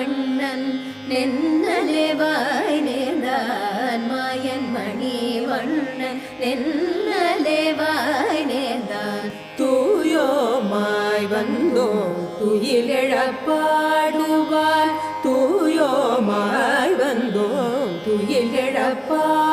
மணி வண்ணன் நென்னலேவாய் நேர்ந்தான் மாயன் மணி வண்ணன் நென்னலேவாய் நேர்ந்தான் தூயோமாய் வந்தோம் துயிலெழப்பாடுவார் தூயோமாய் வந்தோம் துயிலெழப்பாடுவார்